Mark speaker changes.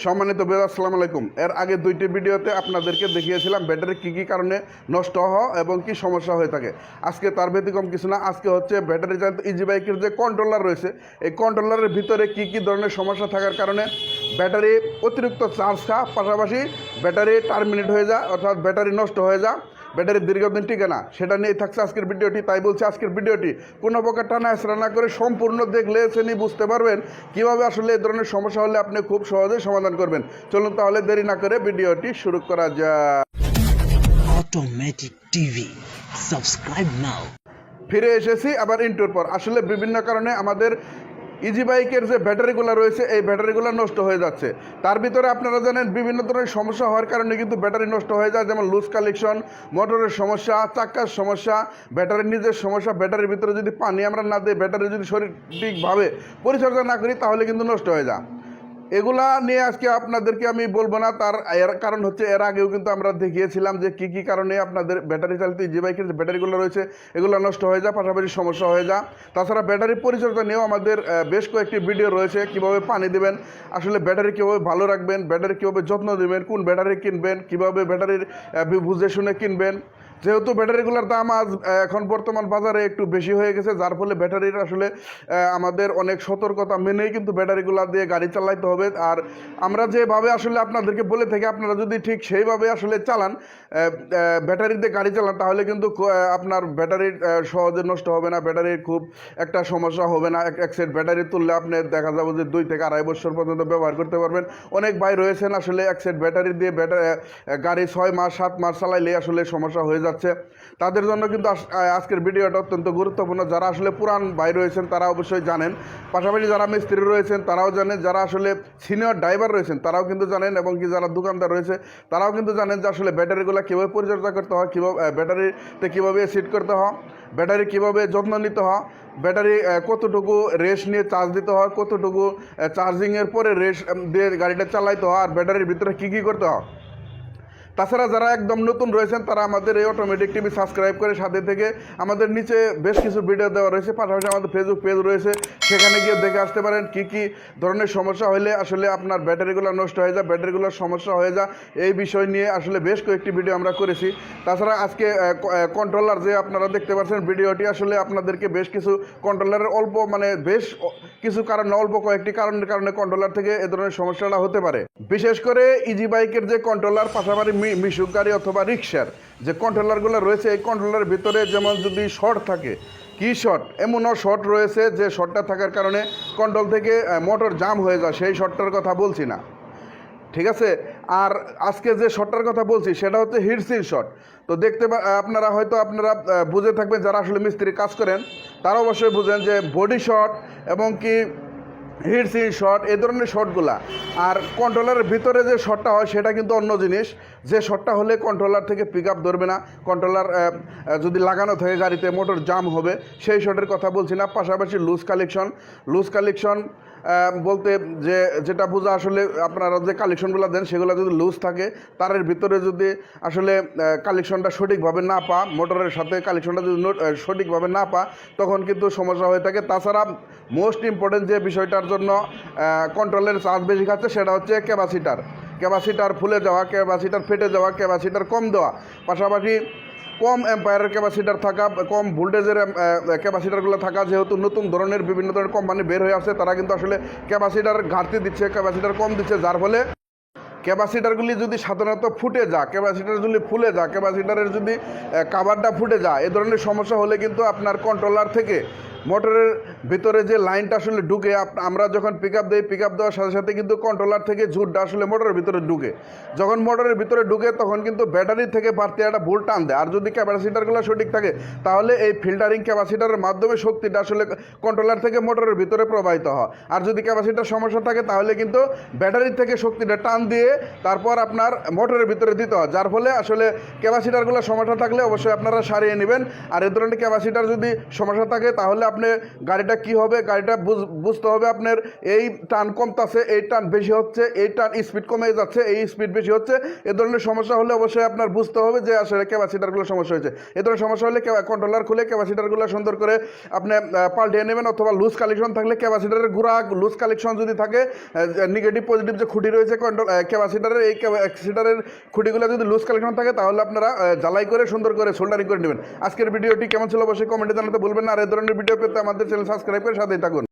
Speaker 1: সম্মানিত বেদ আসসালামু আলাইকুম। এর আগে দুইটি ভিডিওতে আপনাদেরকে দেখিয়েছিলাম ব্যাটারি কী কী কারণে নষ্ট হওয়া এবং কি সমস্যা হয়ে থাকে। আজকে তার ব্যতিক্রম কিছু না, আজকে হচ্ছে ব্যাটারি চালিত ইজি বাইকের যে কন্ট্রোলার রয়েছে, এই কন্ট্রোলারের ভিতরে কি কি ধরনের সমস্যা থাকার কারণে ব্যাটারি অতিরিক্ত চার্জ খা পাশাপাশি ব্যাটারি টার্মিনেট হয়ে যায়, অর্থাৎ ব্যাটারি নষ্ট হয়ে যায়। ব্যাটারি দীর্ঘদিন টিকে না সেটা নিয়েই থাকছে আজকের ভিডিওটি তাই বলছে আজকের ভিডিওটি কোনো প্রকার টানা হেসরা না করে সম্পূর্ণ দেখলে শ্রেণি বুঝতে পারবেন কীভাবে আসলে এই ধরনের সমস্যা হলে আপনি খুব সহজেই সমাধান করবেন চলুন তাহলে দেরি না করে ভিডিওটি শুরু করা যায়
Speaker 2: Automatic TV. Subscribe now.
Speaker 1: ফিরে এসেছি আবার ইন্টুর পর আসলে বিভিন্ন কারণে আমাদের ইজি বাইকের যে ব্যাটারিগুলো রয়েছে, এই ব্যাটারিগুলো নষ্ট হয়ে যাচ্ছে। তার ভিতরে আপনারা জানেন, বিভিন্ন ধরনের সমস্যা হওয়ার কারণে কিন্তু ব্যাটারি নষ্ট হয়ে যায়, যেমন লুজ কালেকশন মোটরের সমস্যা চাক্কার সমস্যা, ব্যাটারির নিজের সমস্যা, ব্যাটারির ভিতরে যদি পানি আমরা না দিই, ব্যাটারি যদি শরীর ঠিকভাবে পরিচর্যা না করি, তাহলে কিন্তু নষ্ট হয়ে যায়। এগুলা নিয়ে আজকে আপনাদেরকে আমি বলব না। তার এর কারণ হচ্ছে, এর আগেও কিন্তু আমরা দেখিয়েছিলাম যে কি কি কারণে আপনাদের ব্যাটারি চালিত যে বাইকের যে ব্যাটারিগুলো রয়েছে, এগুলো নষ্ট হয়ে যায়, পাশাপাশি সমস্যা হয়ে যায়। তাছাড়া ব্যাটারি পরিচর্যা নিয়েও আমাদের বেশ কয়েকটি ভিডিও রয়েছে, কীভাবে পানি দেবেন, আসলে ব্যাটারি কীভাবে ভালো রাখবেন, ব্যাটারি কীভাবে যত্ন দেবেন, কোন ব্যাটারি কিনবেন, কীভাবে ব্যাটারির বুঝে শুনে কিনবেন। যেহেতু ব্যাটারিগুলোর দাম আজ এখন বর্তমান বাজারে একটু বেশি হয়ে গেছে যার ফলে ব্যাটারির আসলে আমাদের অনেক সতর্কতা মেনেই কিন্তু ব্যাটারিগুলো দিয়ে গাড়ি চালাইতে হবে। আর আমরা যেভাবে আসলে আপনাদেরকে বলে থাকি আপনারা যদি ঠিক সেইভাবে আসলে চালান ব্যাটারি দিয়ে গাড়ি চালান তাহলে কিন্তু আপনার ব্যাটারির আহ, সহজে নষ্ট হবে না ব্যাটারির খুব একটা সমস্যা হবে না। এক এক সেট ব্যাটারি তুললে আপনি দেখা যাবে যে দুই থেকে আড়াই বছর পর্যন্ত ব্যবহার করতে পারবেন। অনেক ভাই রয়েছেন আসলে এক সেট ব্যাটারি দিয়ে ব্যাটারি গাড়ি ছয় মাস সাত মাস চালাইলে আসলে সমস্যা হয়ে যাচ্ছে। তাদের জন্য কিন্তু আজকের ভিডিওটা অত্যন্ত গুরুত্বপূর্ণ। যারা আসলে পুরান ভাই রয়েছেন, তারা অবশ্যই জানেন। পাশাপাশি যারা মিস্ত্রি রয়েছেন, তারাও জানেন। যারা আসলে সিনিয়র ড্রাইভার রয়েছেন, তারাও কিন্তু জানেন। এবং কি যারা দোকানদার রয়েছে, তারাও কিন্তু জানেন যে আসলে ব্যাটারিগুলো কীভাবে পরিচর্যা করতে হয়, কীভাবে ব্যাটারিতে কীভাবে সিট করতে হয়, ব্যাটারি কীভাবে যত্ন নিতে হয়, ব্যাটারি কতটুকু রেস্ট নিয়ে চার্জ দিতে হয়, কতটুকু চার্জিংয়ের পরে রেস্ট দিয়ে গাড়িটা চালাইতে হয়, আর ব্যাটারির ভিতরে কী কী করতে হয়। তাছাড়া যারা একদম নতুন রয়েছেন, তারা আমাদের এই অটোমেটিক টিভি সাবস্ক্রাইব করে সাথে থেকে আমাদের নিচে বেশ কিছু ভিডিও দেওয়া রয়েছে, পাশাপাশি আমাদের ফেসবুক পেজ রয়েছে। সেখানে গিয়ে দেখে আসতে পারেন কি কি ধরনের সমস্যা হলে আসলে আপনার ব্যাটারিগুলো নষ্ট হয়ে যায় ব্যাটারিগুলোর সমস্যা হয়ে যায়। এই বিষয় নিয়ে আসলে বেশ কয়েকটি ভিডিও আমরা করেছি। তাছাড়া আজকে কন্ট্রোলার যে আপনারা দেখতে পাচ্ছেন ভিডিওটি, আসলে আপনাদেরকে বেশ কিছু কন্ট্রোলারের অল্প মানে বেশ কিছু কারণ, অল্প কয়েকটি কারণের কারণে কন্ট্রোলার থেকে এ ধরনের সমস্যাটা হতে পারে। বিশেষ করে ইজি বাইকের যে কন্ট্রোলার পাশাপাশি মিশুক গাড়ি অথবা রিক্সার যে কন্ট্রোলারগুলো রয়েছে, এই কন্ট্রোলারের ভিতরে যেমন যদি শর্ট থাকে, কি শর্ট এমনও শর্ট রয়েছে যে শর্টটা থাকার কারণে কন্ট্রোল থেকে মোটর জাম হয়ে যায়, সেই শর্টটার কথা বলছি না। ঠিক আছে? আর আজকে যে শটটার কথা বলছি, সেটা হচ্ছে হিটসিল শট তো দেখতে আপনারা হয়তো আপনারা বুঝে থাকবেন যারা আসলে মিস্ত্রি কাজ করেন, তারা অবশ্যই বুঝেন যে বডি শট এবং কি হিটসিল শট এই ধরনের শটগুলা আর কন্ট্রোলারের ভিতরে যে শটটা হয়, সেটা কিন্তু অন্য জিনিস। যে শটটা হলে কন্ট্রোলার থেকে পিক আপ ধরবে না কন্ট্রোলার যদি লাগানো থাকে গাড়িতে মোটর জাম হবে, সেই শটের কথা বলছি না। পাশাপাশি লুজ কালেকশন লুজ কালেকশন বলতে যে, যেটা বোঝা আসলে আপনারা যে কালেকশনগুলো দেন, সেগুলো যদি লুজ থাকে তারের ভিতরে যদি আসলে কালেকশনটা সঠিকভাবে না পা মোটরের সাথে কালেকশনটা যদি সঠিকভাবে না পা, তখন কিন্তু সমস্যা হয়ে থাকে। তাছাড়া মোস্ট ইম্পর্টেন্ট যে বিষয়টার জন্য কন্ট্রোলের চার্জ বেশি খাচ্ছে, সেটা হচ্ছে ক্যাপাসিটার ক্যাপাসিটার ফুলে যাওয়া ক্যাপাসিটার ফেটে যাওয়া ক্যাপাসিটার কম দেওয়া। পাশাপাশি কম এম্পায়ারের ক্যাপাসিটার থাকা, কম ভোল্টেজের ক্যাপাসিটারগুলো থাকা, যেহেতু নতুন ধরনের বিভিন্ন ধরনের কোম্পানি বের হয়ে আসছে, তারা কিন্তু আসলে ক্যাপাসিটার ঘাটতি দিচ্ছে ক্যাপাসিটার কম দিচ্ছে, যার ফলে ক্যাপাসিটারগুলি যদি সাধারণত ফুটে যা ক্যাপাসিটার যদি ফুলে যা ক্যাপাসিটারের যদি কাভারটা ফুটে যায়, এ ধরনের সমস্যা হলে কিন্তু আপনার কন্ট্রোলার থেকে মোটরের ভিতরে যে লাইনটা আসলে ঢুকে আমরা যখন পিক আপ দিই পিক আপ দেওয়ার সাথে সাথে কিন্তু কন্ট্রোলার থেকে ঝুটটা আসলে মোটরের ভিতরে ঢুকে। যখন মোটরের ভিতরে ঢুকে, তখন কিন্তু ব্যাটারি থেকে বাড়তি একটা ভুল টান দেয়। আর যদি ক্যাপাসিটারগুলো সঠিক থাকে, তাহলে এই ফিল্টারিং ক্যাপাসিটারের মাধ্যমে শক্তিটা আসলে কন্ট্রোলার থেকে মোটরের ভিতরে প্রবাহিত হয়। আর যদি ক্যাপাসিটার সমস্যা থাকে, তাহলে কিন্তু ব্যাটারি থেকে শক্তিটা টান দিয়ে তারপর আপনার মোটরের ভিতরে দিতে হয়। যার ফলে আসলে ক্যাপাসিটারগুলো সমস্যা থাকলে অবশ্যই আপনারা সারিয়ে নেবেন। আর এ ধরনের ক্যাপাসিটার যদি সমস্যা থাকে, তাহলে আপনি গাড়িটা কি হবে, গাড়িটা বুঝ- বুঝতে হবে আপনার এই টান কমতাছে, এই টান বেশি হচ্ছে, এই টান স্পিড কমে যাচ্ছে, এই স্পিড বেশি হচ্ছে। এ ধরনের সমস্যা হলে অবশ্যই আপনার বুঝতে হবে যে আসলে ক্যাপাসিটারগুলো সমস্যা হয়েছে। এ ধরনের সমস্যা হলে কন্ট্রোলার খুলে ক্যাপাসিটারগুলো সুন্দর করে আপনি পাল্টিয়ে নেবেন অথবা লুজ কালেকশন থাকলে ক্যাপাসিটারের গুঁড়া লুজ কালেকশন যদি থাকে নেগেটিভ পজিটিভ যে খুঁটি রয়েছে কন্ট্রোল ক্যাপাসিটারের এই ক্যাপাসিটারের খুঁটিগুলো যদি লুজ কালেকশন থাকে, তাহলে আপনারা জ্বালাই করে সুন্দর করে সোল্ডারিং করে নেবেন। আজকের ভিডিওটি কেমন ছিল অবশ্যই কমেন্টে জানাতে বলবেন আর এই ধরনের ভিডিও পেতে আমাদের চ্যানেল সাবস্ক্রাইব করে সাথে থাকুন।